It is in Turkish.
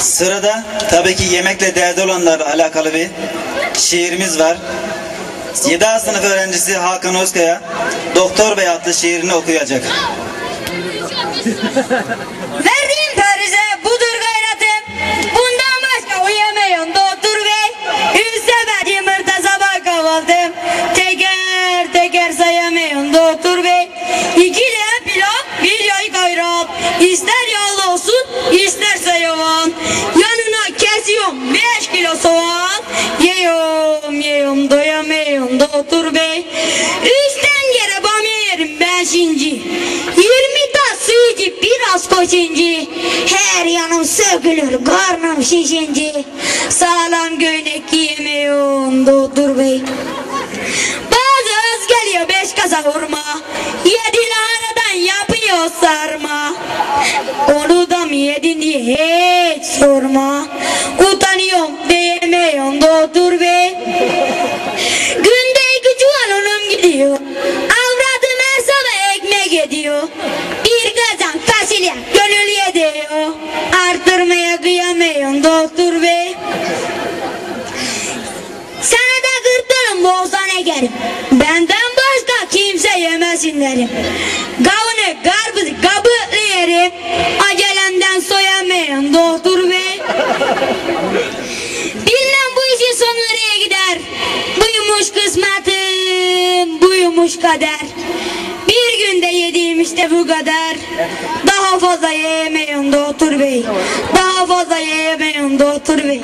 Sırada tabii ki yemekle derdi olanlarla alakalı bir şiirimiz var. 7. sınıf öğrencisi Hakan Özkaya Doktor Bey adlı şiirini okuyacak. Verdiğim tarize budur gayretim. Bundan başka uyuyamıyorum doktor bey. Yumurta sabah kahvaltım. Teker teker sayamıyorum doktor bey. İki Kesiyorum beş kilo soğan. Yiyorum yiyorum doyamıyorum doktor bey. Üçten yere bamya yerim ben şimdi. Yirmi tas su içip biraz koşunca. Her yanım sökülür karnım şişince. Sağlam göğnek giyemiyorum doktor bey. Bazı öz geliyor beş kasa hurma. Yedi lahanadan yapıyor sarma. Onu da mı yedin diye hiç sorma. Doktor bey. Sana da gırtlarım bolsan ekerim. Benden başka kimse yemesin derim. Kavunu, karpuzu, kabuklu yerim. Acelemden soyamıyorum doktor bey. Bilmem bu işin sonu nereye gider. Buymuş kısmetim, buymuş kader. Bir günde yediğim işte bu kadar. Daha fazla yiyemiyorum doktor bey. Daha fazla yiyemiyorum doktor bey.